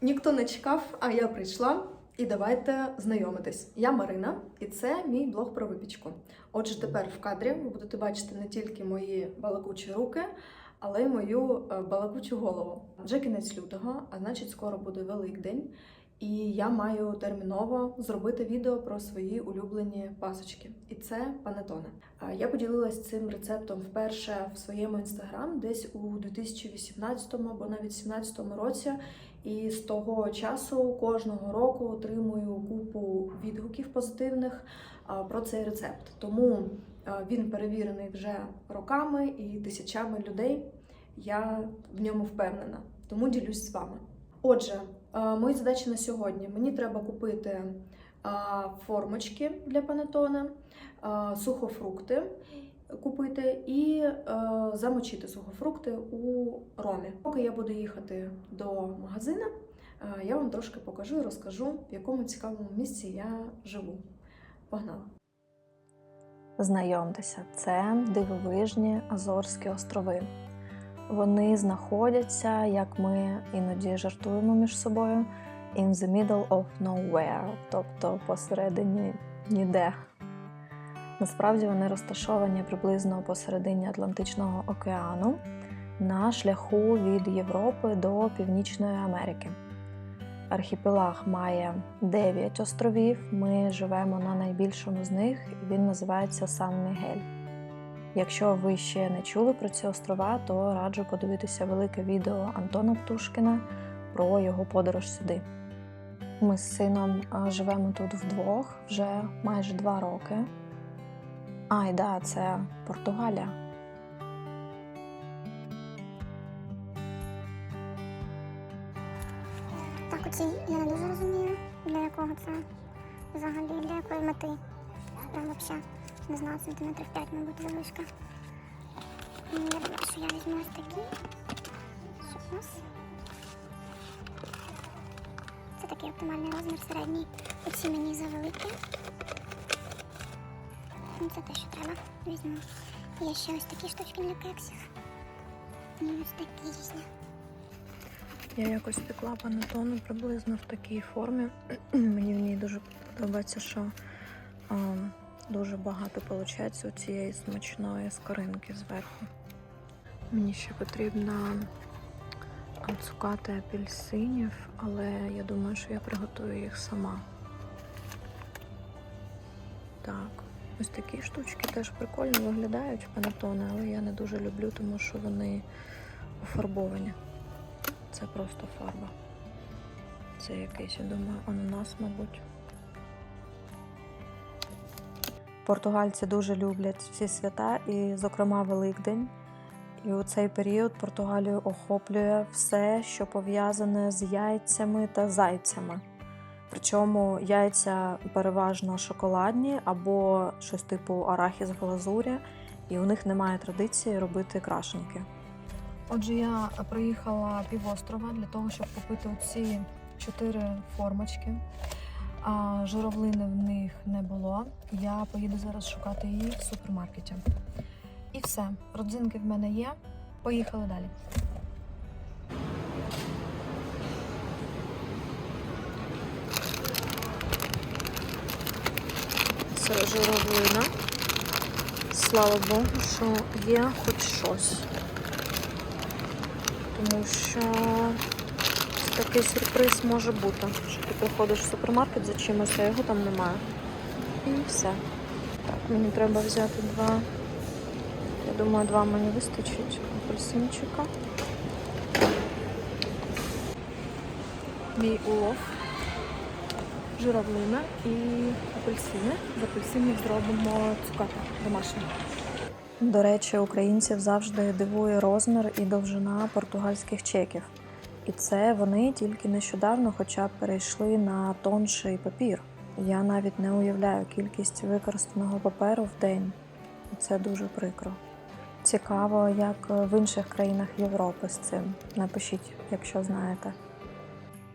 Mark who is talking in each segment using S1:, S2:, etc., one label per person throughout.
S1: Ніхто не чекав, а я прийшла. І давайте знайомитись. Я Марина, і це мій блог про випічку. Отже, тепер в кадрі ви будете бачити не тільки мої балакучі руки, але й мою е, балакучу голову. Вже кінець лютого, а значить, скоро буде Великдень. І я маю терміново зробити відео про свої улюблені пасочки. І це панетоне. А Я поділилась цим рецептом вперше в своєму інстаграм десь у 2018 або навіть 2017 році. І з того часу кожного року отримую купу відгуків позитивних про цей рецепт. Тому він перевірений вже роками і тисячами людей. Я в ньому впевнена, тому ділюсь з вами. Отже, мої задачі на сьогодні: мені треба купити формочки для панетона, сухофрукти купити і е, замочити сухофрукти у ромі. Поки я буду їхати до магазину, е, я вам трошки покажу і розкажу, в якому цікавому місці я живу. Погнала!
S2: Знайомтеся, це дивовижні Азорські острови. Вони знаходяться, як ми іноді жартуємо між собою, in the middle of nowhere, тобто посередині ніде. Насправді вони розташовані приблизно посередині Атлантичного океану на шляху від Європи до Північної Америки. Архіпелаг має 9 островів. Ми живемо на найбільшому з них, і він називається Сан-Мігель. Якщо ви ще не чули про ці острова, то раджу подивитися велике відео Антона Птушкіна про його подорож сюди. Ми з сином живемо тут вдвох вже майже два роки. А, і да, це Португалія.
S3: Так, оці я не дуже розумію, для якого це взагалі, для якої мети. Прям взагалі, не знаю, сантиметрів 5, мабуть, завишка. Ну, Я думаю, що я візьму ось такі. Це такий оптимальний розмір середній. Оці мені завеликі. Ну, Це те, що треба. Візьму. Є ще ось такі штучки для кексів. І ось такі різні.
S2: Я якось пекла панетону приблизно в такій формі. Мені в ній дуже подобається, що а, дуже багато виходить у цієї смачної скоринки зверху. Мені ще потрібно цукати апельсинів, але я думаю, що я приготую їх сама. Так, ось такі штучки теж прикольно виглядають панетони, але я не дуже люблю, тому що вони пофарбовані. Це просто фарба. Це якийсь, я думаю, ананас, мабуть. Португальці дуже люблять всі свята, і, зокрема, Великдень. І у цей період Португалію охоплює все, що пов'язане з яйцями та зайцями. Причому яйця переважно шоколадні або щось типу арахіс в глазурі, і у них немає традиції робити крашенки. Отже, я приїхала півострова для того, щоб купити оці чотири формочки. А журавлини в них не було. Я поїду зараз шукати її в супермаркеті. І все, родзинки в мене є. Поїхали далі. Це журавлина. Слава Богу, що є хоч щось тому що такий сюрприз може бути, що ти приходиш в супермаркет за чимось, а його там немає. І все. Так, мені треба взяти два. Я думаю, два мені вистачить апельсинчика. Мій улов. Журавлина і апельсини. З апельсинів зробимо цукати домашні. До речі, українців завжди дивує розмір і довжина португальських чеків. І це вони тільки нещодавно хоча б перейшли на тонший папір. Я навіть не уявляю кількість використаного паперу в день. Це дуже прикро. Цікаво, як в інших країнах Європи з цим. Напишіть, якщо знаєте.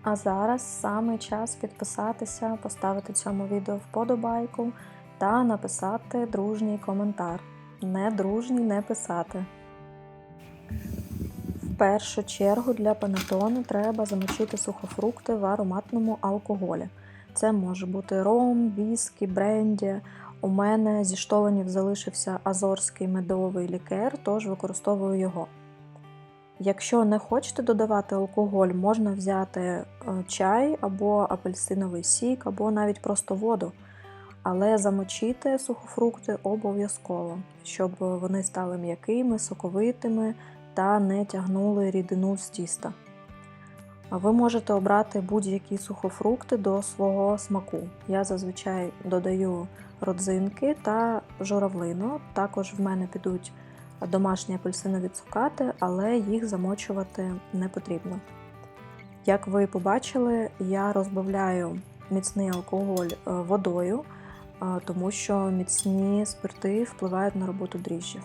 S2: А зараз саме час підписатися, поставити цьому відео вподобайку та написати дружній коментар. Не дружній не писати. В першу чергу для панетону треба замочити сухофрукти в ароматному алкоголі. Це може бути ром, віскі, бренді. У мене зі штоленів залишився азорський медовий лікер, тож використовую його. Якщо не хочете додавати алкоголь, можна взяти е, чай або апельсиновий сік, або навіть просто воду. Але замочити сухофрукти обов'язково, щоб вони стали м'якими, соковитими та не тягнули рідину з тіста. Ви можете обрати будь-які сухофрукти до свого смаку. Я зазвичай додаю родзинки та журавлину. Також в мене підуть домашні апельсинові цукати, але їх замочувати не потрібно. Як ви побачили, я розбавляю міцний алкоголь е, водою, е, тому що міцні спирти впливають на роботу дріжджів.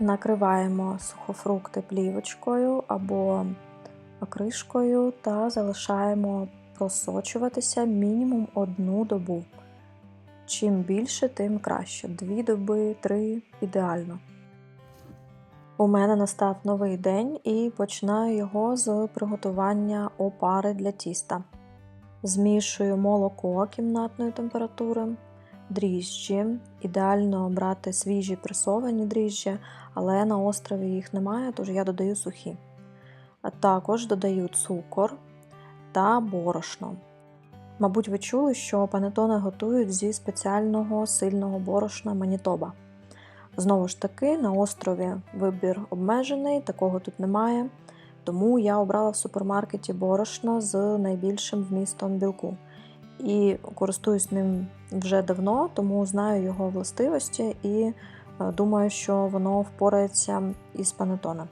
S2: Накриваємо сухофрукти плівочкою або кришкою та залишаємо просочуватися мінімум одну добу. Чим більше, тим краще. Дві доби, три ідеально. У мене настав новий день і починаю його з приготування опари для тіста. Змішую молоко кімнатної температури, дріжджі. Ідеально брати свіжі пресовані дріжджі, але на острові їх немає, тож я додаю сухі. Також додаю цукор та борошно. Мабуть, ви чули, що панетони готують зі спеціального сильного борошна Манітоба. Знову ж таки, на острові вибір обмежений, такого тут немає. Тому я обрала в супермаркеті борошно з найбільшим вмістом білку. І користуюсь ним вже давно, тому знаю його властивості і е, думаю, що воно впорається із панетоном.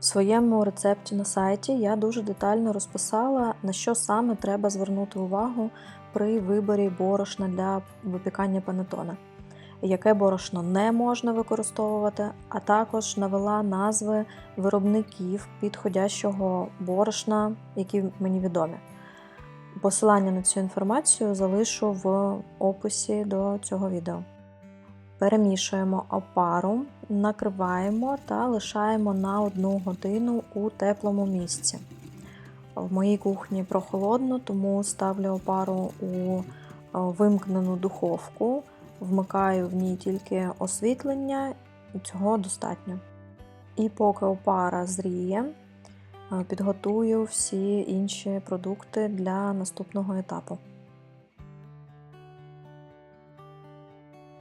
S2: В своєму рецепті на сайті я дуже детально розписала, на що саме треба звернути увагу при виборі борошна для випікання панетона, яке борошно не можна використовувати, а також навела назви виробників підходящого борошна, які мені відомі. Посилання на цю інформацію залишу в описі до цього відео. Перемішуємо опару, накриваємо та лишаємо на 1 годину у теплому місці. В моїй кухні прохолодно, тому ставлю опару у вимкнену духовку, вмикаю в ній тільки освітлення, і цього достатньо. І поки опара зріє, підготую всі інші продукти для наступного етапу.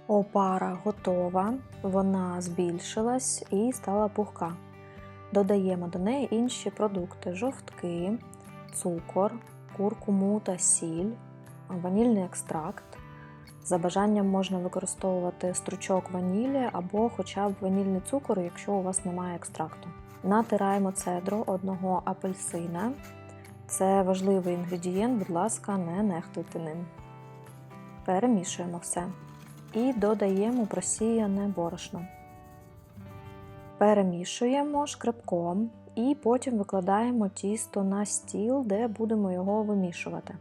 S2: Опара готова, вона збільшилась і стала пухка. Додаємо до неї інші продукти: жовтки, цукор, куркуму та сіль, ванільний екстракт. За бажанням можна використовувати стручок ванілі або хоча б ванільний цукор, якщо у вас немає екстракту. Натираємо цедру одного апельсина. Це важливий інгредієнт, будь ласка, не нехтуйте ним. Перемішуємо все і додаємо просіяне борошно. Перемішуємо шкребком і потім викладаємо тісто на стіл, де будемо його вимішувати.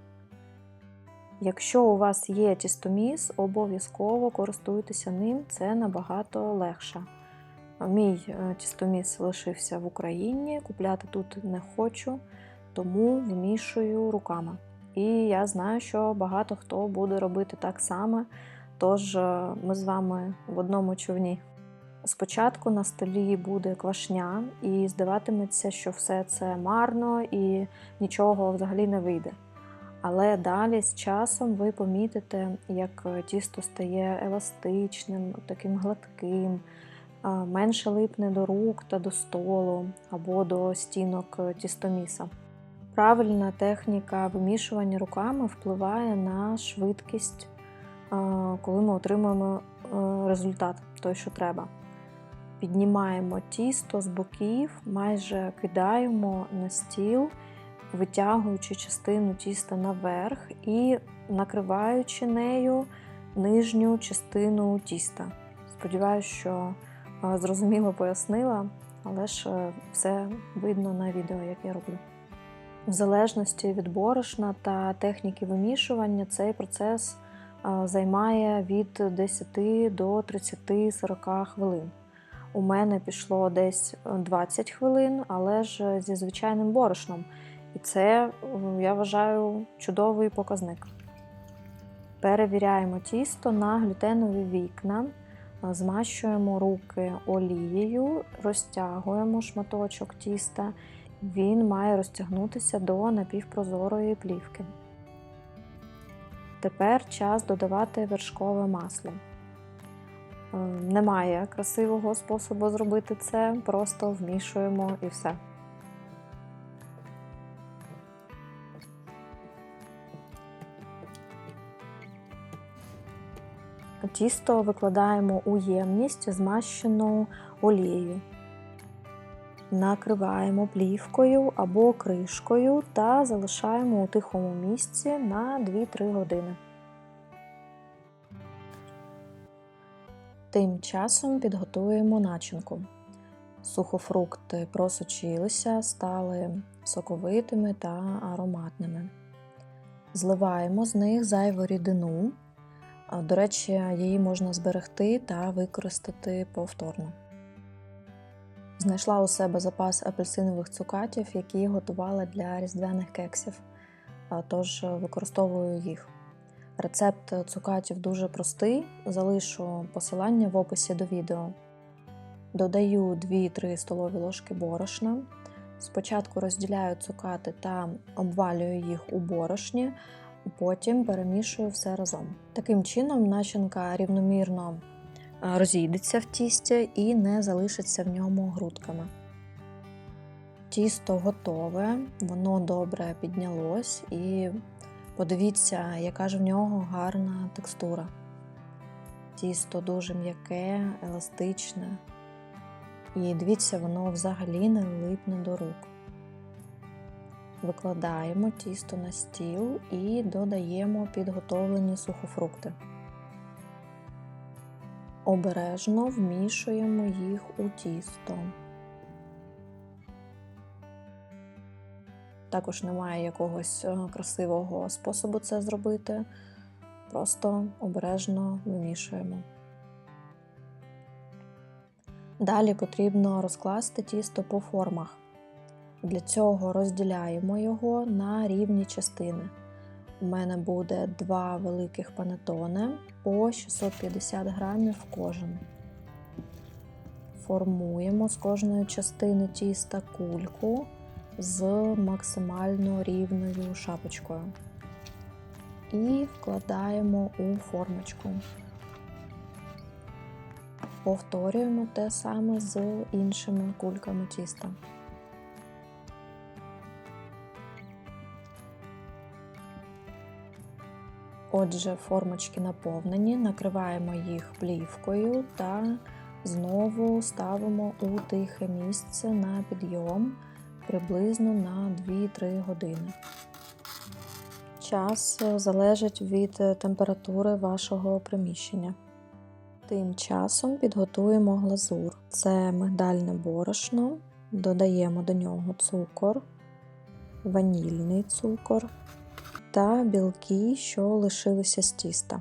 S2: Якщо у вас є тістоміс, обов'язково користуйтеся ним, це набагато легше. Мій е, тістоміс лишився в Україні, купляти тут не хочу, тому вимішую руками. І я знаю, що багато хто буде робити так само. Тож е, ми з вами в одному човні. Спочатку на столі буде квашня, і здаватиметься, що все це марно і нічого взагалі не вийде. Але далі з часом ви помітите, як тісто стає еластичним, таким гладким, менше липне до рук та до столу або до стінок тістоміса. Правильна техніка вимішування руками впливає на швидкість коли ми отримуємо е, результат, той, що треба. Піднімаємо тісто з боків, майже кидаємо на стіл, витягуючи частину тіста наверх і накриваючи нею нижню частину тіста. Сподіваюсь, що е, зрозуміло пояснила, але ж е, все видно на відео, як я роблю. В залежності від борошна та техніки вимішування, цей процес займає від 10 до 30-40 хвилин. у мене пішло десь е, 20 хвилин, але ж зі звичайним борошном. І це, я вважаю, чудовий показник. Перевіряємо тісто на глютенові вікна, змащуємо руки олією, розтягуємо шматочок тіста. Він має розтягнутися до напівпрозорої плівки. Тепер час додавати вершкове масло. Е, Немає красивого способу зробити це, просто вмішуємо і все. Тісто викладаємо у ємність, змащену олією. Накриваємо плівкою або кришкою та залишаємо у тихому місці на 2-3 години. Тим часом підготуємо начинку. Сухофрукти просочилися, стали соковитими та ароматними. Зливаємо з них зайву рідину. До речі, її можна зберегти та використати повторно. Знайшла у себе запас апельсинових цукатів, які готувала для різдвяних кексів, тож використовую їх. Рецепт цукатів дуже простий, залишу посилання в описі до відео. Додаю 2-3 столові ложки борошна. Спочатку розділяю цукати та обвалюю їх у борошні, потім перемішую все разом. Таким чином, начинка рівномірно розійдеться в тісті і не залишиться в ньому грудками. Тісто готове, воно добре піднялось і подивіться, яка ж в нього гарна текстура. Тісто дуже м'яке, еластичне. І дивіться, воно взагалі не липне до рук. Викладаємо тісто на стіл і додаємо підготовлені сухофрукти. Обережно вмішуємо їх у тісто. Також немає якогось е, красивого способу це зробити. Просто обережно вимішуємо. Далі потрібно розкласти тісто по формах. Для цього розділяємо його на рівні частини. У мене буде два великих панетоне по 650 грамів кожен. Формуємо з кожної частини тіста кульку з максимально рівною шапочкою і вкладаємо у формочку. Повторюємо те саме з іншими кульками тіста. Отже, формочки наповнені, накриваємо їх плівкою та знову ставимо у тихе місце на підйом приблизно на 2-3 години. Час залежить від температури вашого приміщення. Тим часом підготуємо глазур. Це мигдальне борошно, додаємо до нього цукор, ванільний цукор та білки, що лишилися з тіста.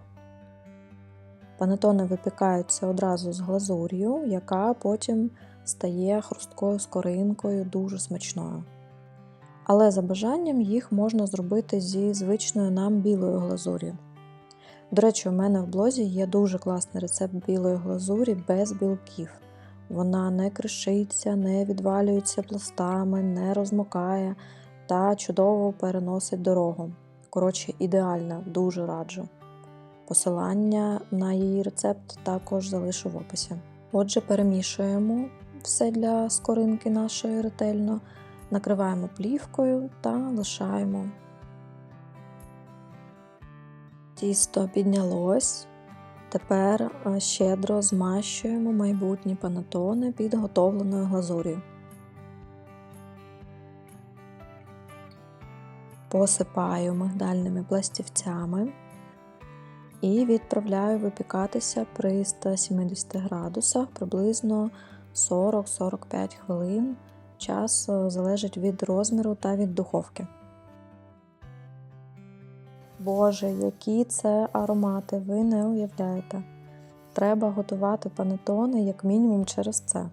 S2: Панетони випікаються одразу з глазур'ю, яка потім стає хрусткою скоринкою, дуже смачною. Але за бажанням їх можна зробити зі звичною нам білою глазур'ю. До речі, у мене в блозі є дуже класний рецепт білої глазурі без білків. Вона не кришиться, не відвалюється пластами, не розмокає та чудово переносить дорогу. Коротше, ідеальна, дуже раджу. Посилання на її рецепт також залишу в описі. Отже, перемішуємо все для скоринки нашої ретельно, накриваємо плівкою та лишаємо. Тісто піднялось. Тепер е, щедро змащуємо майбутні панетони підготовленою глазур'ю. Посипаю мигдальними пластівцями і відправляю випікатися при 170 градусах приблизно 40-45 хвилин. Час е, залежить від розміру та від духовки. Боже, які це аромати, ви не уявляєте. треба готувати панетони як мінімум через це.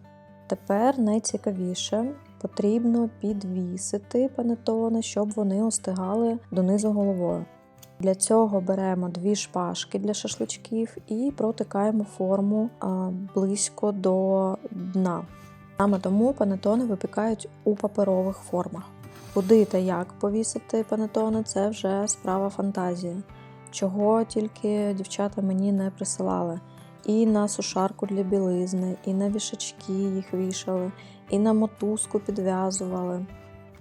S2: Тепер найцікавіше потрібно підвісити панетони, щоб вони остигали донизу головою. Для цього беремо дві шпажки для шашличків і протикаємо форму близько до дна. Саме тому панетони випікають у паперових формах. Куди та як повісити панетони це вже справа фантазії. Чого тільки дівчата мені не присилали. І на сушарку для білизни, і на вішачки їх вішали, і на мотузку підв'язували.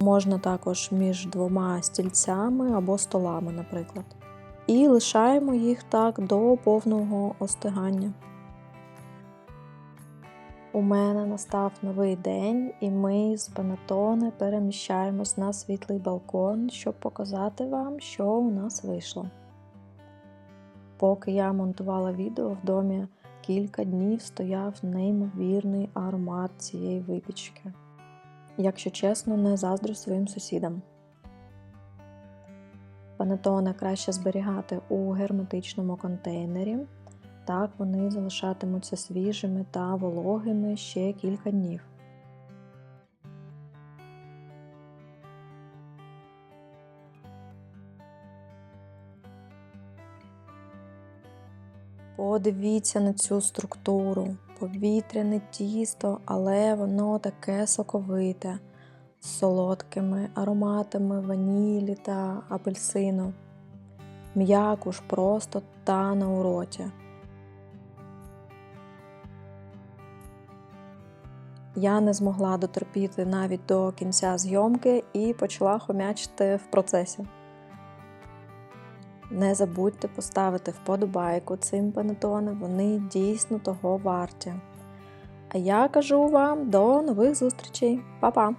S2: Можна також між двома стільцями або столами, наприклад. І лишаємо їх так до повного остигання. У мене настав новий день, і ми з панетони переміщаємось на світлий балкон, щоб показати вам, що у нас вийшло. Поки я монтувала відео в домі, кілька днів стояв неймовірний аромат цієї випічки. Якщо чесно, не заздрю своїм сусідам. Панетони краще зберігати у герметичному контейнері. Так вони залишатимуться свіжими та вологими ще кілька днів. Подивіться на цю структуру. Повітряне тісто, але воно таке соковите, з солодкими ароматами ванілі та апельсину. М'якуш просто тане у роті. Я не змогла дотерпіти навіть до кінця зйомки і почала хомячити в процесі. Не забудьте поставити вподобайку цим панетони, вони дійсно того варті. А я кажу вам до нових зустрічей. Па-па!